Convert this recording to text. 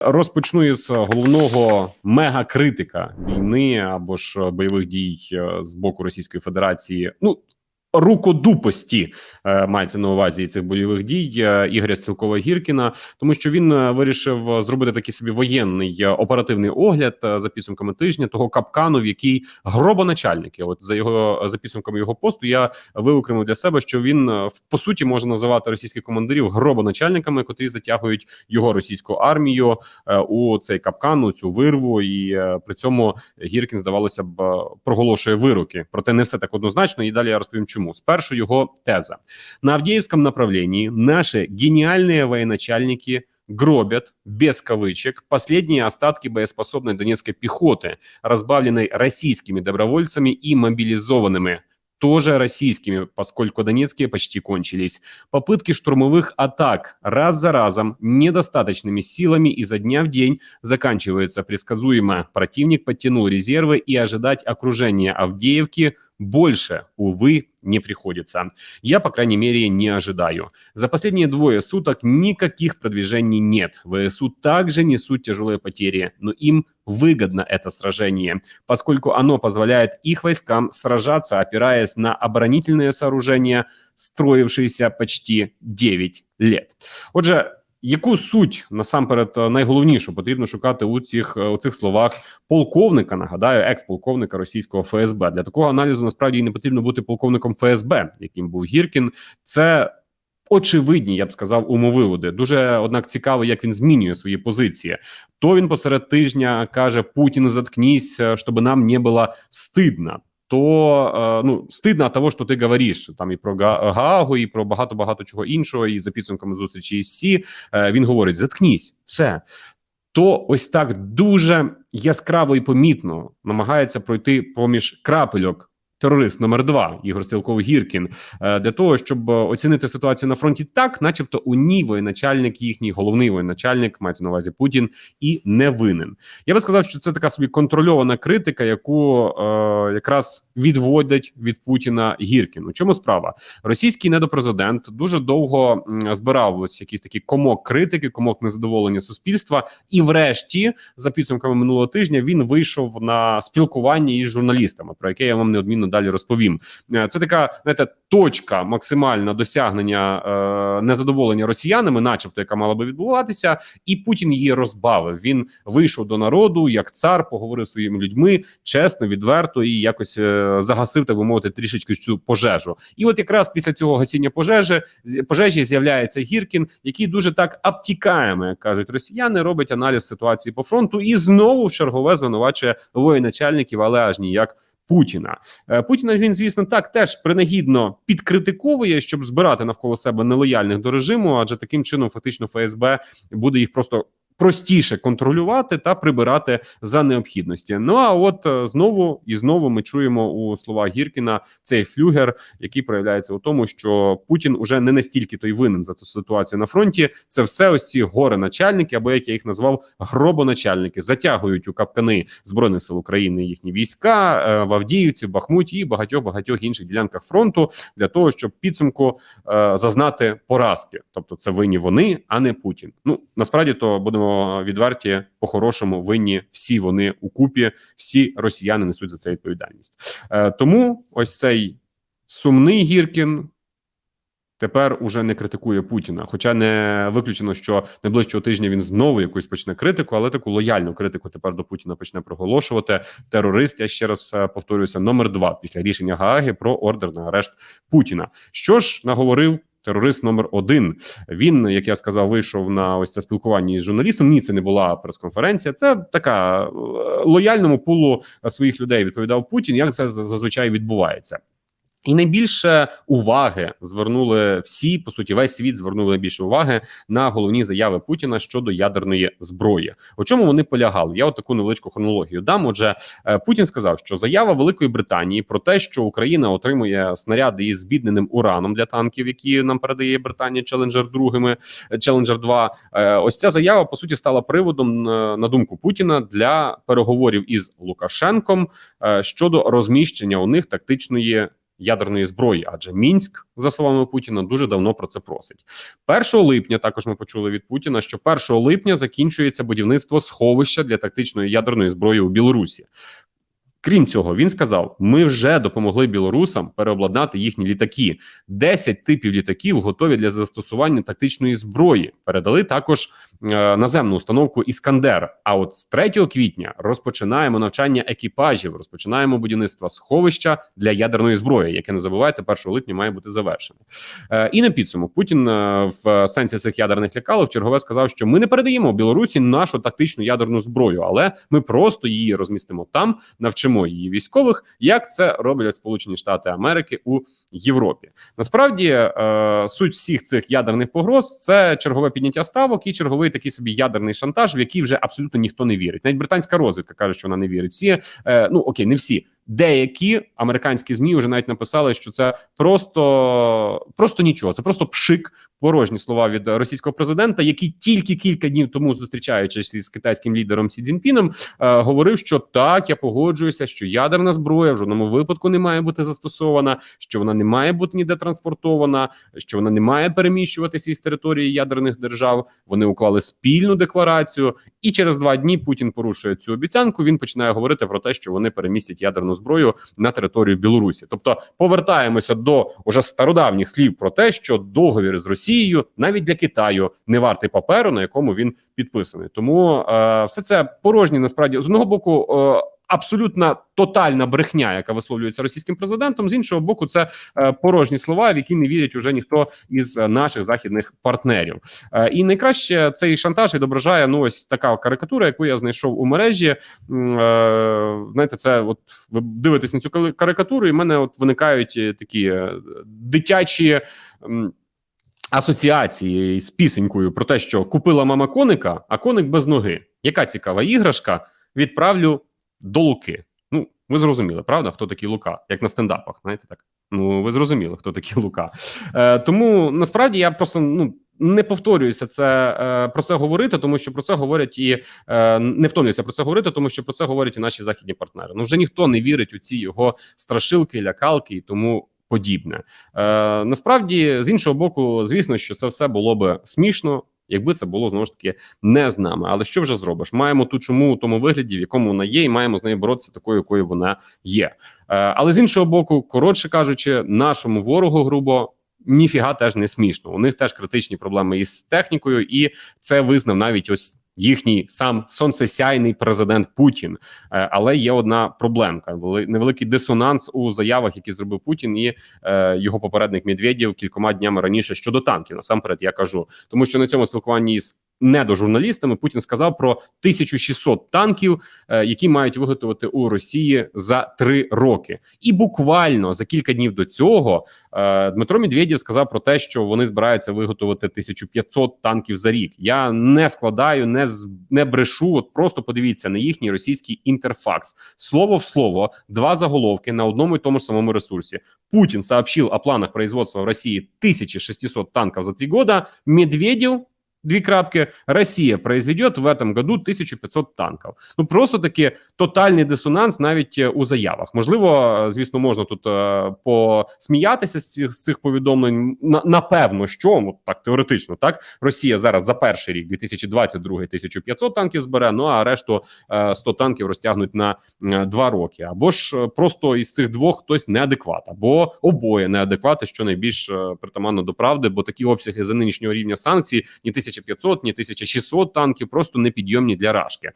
Розпочну із головного мегакритика війни або ж бойових дій е, з боку Російської Федерації. Ну рукодупості е, мається на увазі цих бойових дій е, Ігоря Стрілкова Гіркіна, тому що він е, вирішив зробити такий собі воєнний оперативний огляд за підсумками тижня того капкану, в який гробоначальники. От за його за підсумками його посту я виокремив для себе, що він по суті може називати російських командирів гробоначальниками, котрі затягують його російську армію у цей капкан, у цю вирву, і при цьому Гіркін здавалося б проголошує вироки. Проте не все так однозначно. І далі я розповім, чому спершу його теза на Авдеевском направлении наши гениальные военачальники гробят без кавычек последние остатки боеспособной донецкой пехоты, разбавленной российскими добровольцами и мобилизованными тоже российскими, поскольку донецкие почти кончились. Попытки штурмовых атак раз за разом недостаточными силами изо дня в день заканчиваются предсказуемо. Противник подтянул резервы и ожидать окружения Авдеевки больше, увы, не приходится. Я, по крайней мере, не ожидаю. За последние двое суток никаких продвижений нет. ВСУ также несут тяжелые потери, но им выгодно это сражение, поскольку оно позволяет их войскам сражаться, опираясь на оборонительные сооружения, строившиеся почти 9 лет. Отже, яку суть насамперед е, найголовнішу потрібно шукати у цих е, у цих словах полковника? Нагадаю, екс-полковника російського ФСБ. Для такого аналізу насправді і не потрібно бути полковником ФСБ, яким був Гіркін. Це очевидні, я б сказав, умовиводи. Дуже однак цікаво, як він змінює свої позиції. То він посеред тижня каже: Путін, заткнись, е, щоб нам не було стидно. То е, ну стидно того, що ти говориш там і про Га- Гаагу, і про багато багато чого іншого. І за підсумками зустрічі із Сі е, він говорить: заткнись, все. То ось так дуже яскраво і помітно намагається пройти поміж крапельок. Терорист номер два Ігор Стрілков Гіркін е, для того, щоб е, оцінити ситуацію на фронті так, начебто у ній воєначальник їхній головний воєначальник, мається на увазі Путін, і не винен. Я би сказав, що це така собі контрольована критика, яку е, якраз відводять від Путіна Гіркін. У чому справа? Російський недопрезидент дуже довго збирав ось якийсь такий комок критики, комок незадоволення суспільства, і, врешті, за підсумками минулого тижня, він вийшов на спілкування із журналістами, про яке я вам неодмінно далі розповім. Е, Це така знаєте, точка максимальна досягнення е, незадоволення росіянами, начебто, яка мала би відбуватися, і Путін її розбавив. Він вийшов до народу як цар, поговорив зі своїми людьми чесно, відверто і якось е, загасив, так би мовити, трішечки цю пожежу. І от якраз після цього гасіння пожежі пожежі з'являється Гіркін, який дуже так обтікаємо, як кажуть росіяни, робить аналіз ситуації по фронту і знову в чергове звинувачує воєначальників, але аж ніяк. Путіна. Е, Путіна він, звісно, так теж принагідно підкритиковує, щоб збирати навколо себе нелояльних до режиму, адже таким чином фактично ФСБ буде їх просто простіше контролювати та прибирати за необхідності. Ну а от е, знову і знову ми чуємо у словах Гіркіна цей флюгер, який проявляється у тому, що Путін уже не настільки той винен за ту ситуацію на фронті. Це все ось ці горе начальники, або як я їх назвав, гробоначальники, затягують у капкани збройних сил України їхні війська е, в Авдіївці, в Бахмуті і багатьох багатьох інших ділянках фронту для того, щоб підсумку е, зазнати поразки. Тобто, це винні вони, а не Путін. Ну насправді то будемо відверті по-хорошому винні всі вони у купі, всі росіяни несуть за це відповідальність. Е, тому ось цей сумний Гіркін. Тепер уже не критикує Путіна, хоча не виключено, що найближчого тижня він знову якусь почне критику, але таку лояльну критику тепер до Путіна почне проголошувати. Терорист, я ще раз е, повторююся, номер два після рішення Гааги про ордер на арешт Путіна. Що ж наговорив терорист номер один? Він, як я сказав, вийшов на ось це спілкування із журналістом. Ні, це не була прес-конференція. Це така е, лояльному пулу своїх людей відповідав Путін. Як це зазвичай відбувається? І найбільше уваги звернули всі, по суті, весь світ звернули більше уваги на головні заяви Путіна щодо ядерної зброї. У чому вони полягали? Я от таку невеличку хронологію дам. Отже, е, Путін сказав, що заява Великої Британії про те, що Україна отримує снаряди із збідненим ураном для танків, які нам передає Британія Челенджер другими Челенджер 2 Е, Ось ця заява по суті стала приводом е, на думку Путіна для переговорів із Лукашенком щодо розміщення у них тактичної ядерної зброї, адже мінськ, за словами Путіна, дуже давно про це просить. 1 липня також ми почули від Путіна, що 1 липня закінчується будівництво сховища для тактичної ядерної зброї у Білорусі. Крім цього, він сказав: ми вже допомогли білорусам переобладнати їхні літаки. 10 типів літаків готові для застосування тактичної зброї. Передали також е, наземну установку Іскандер. А от з 3 квітня розпочинаємо навчання екіпажів, розпочинаємо будівництво сховища для ядерної зброї, яке не забувайте, 1 липня має бути завершене. Е, і на підсумок Путін е, в сенсі цих ядерних лякалок чергове сказав, що ми не передаємо Білорусі нашу тактичну ядерну зброю, але ми просто її розмістимо там, навчимо її військових, як це роблять Сполучені Штати Америки у Європі. Насправді е, суть всіх цих ядерних погроз це чергове підняття ставок і черговий такий собі ядерний шантаж, в який вже абсолютно ніхто не вірить. Навіть британська розвідка каже, що вона не вірить. Всі е, ну окей, не всі. Деякі американські змі вже навіть написали, що це просто просто нічого. Це просто пшик, порожні слова від російського президента, який тільки кілька днів тому, зустрічаючись із китайським лідером Сі Цзіньпіном, е, говорив, що так, я погоджуюся, що ядерна зброя в жодному випадку не має бути застосована, що вона не має бути ніде транспортована, що вона не має переміщуватися із території ядерних держав. Вони уклали спільну декларацію, і через два дні Путін порушує цю обіцянку. Він починає говорити про те, що вони перемістять ядерну зброю на територію Білорусі. Тобто повертаємося до уже стародавніх слів про те, що договір з Росією навіть для Китаю не вартий паперу, на якому він підписаний. Тому е, все це порожні насправді з одного боку. Е, Абсолютна тотальна брехня, яка висловлюється російським президентом. З іншого боку, це е, порожні слова, в які не вірять уже ніхто із е, наших західних партнерів. Е, і найкраще цей шантаж відображає ну ось така карикатура, яку я знайшов у мережі. Знаєте, це от ви дивитесь на цю карикатуру, і в мене от виникають такі дитячі. Асоціації з пісенькою про те, що купила мама коника, а коник без ноги. Яка цікава іграшка? Відправлю до Луки. Ну, ви зрозуміли, правда? Хто такий Лука? Як на стендапах, знаєте так? Ну, ви зрозуміли, хто такий Лука. Е, тому насправді я просто ну. Не повторююся це е, про це говорити, тому що про це говорять і е, не втомлююся про це говорити, тому що про це говорять і наші західні партнери. Ну вже ніхто не вірить у ці його страшилки, лякалки і тому подібне. Е, насправді, з іншого боку, звісно, що це все було би смішно, якби це було знову ж таки не з нами. Але що вже зробиш? Маємо ту чому у тому вигляді, в якому вона є, і маємо з нею боротися такою, якою вона є. Е, але з іншого боку, коротше кажучи, нашому ворогу грубо. Ніфіга теж не смішно. У них теж критичні проблеми із технікою, і це визнав навіть ось їхній сам сонцесяйний президент Путін. Е, але є одна проблемка: вели- невеликий дисонанс у заявах, які зробив Путін і е, його попередник Медведєв кількома днями раніше щодо танків. Насамперед, я кажу, тому що на цьому спілкуванні із недожурналістами Путін сказав про 1600 танків, е, які мають виготовити у Росії за три роки. І буквально за кілька днів до цього е, Дмитро Медведєв сказав про те, що вони збираються виготовити 1500 танків за рік. Я не складаю, не не брешу. От просто подивіться на їхній російський інтерфакс. Слово в слово, два заголовки на одному і тому ж самому ресурсі. Путин сообщил о планах производства в России 1600 танков за три года. Медведев Дві крапки Росія произведет в этом году 1500 танків. Ну просто таки тотальний дисонанс навіть е, у заявах. Можливо, е, звісно, можна тут е, посміятися з цих з цих повідомлень. На, напевно, що ну, так теоретично, так Росія зараз за перший рік 2022 1500 танків збере. Ну а решту е, 100 танків розтягнуть на е, два роки. Або ж е, просто із цих двох хтось неадекват, або обоє неадеквати, що найбільш е, притаманно до правди, бо такі обсяги за нинішнього рівня санкцій ні 1500, ні 1600 танків просто непідйомні для рашки.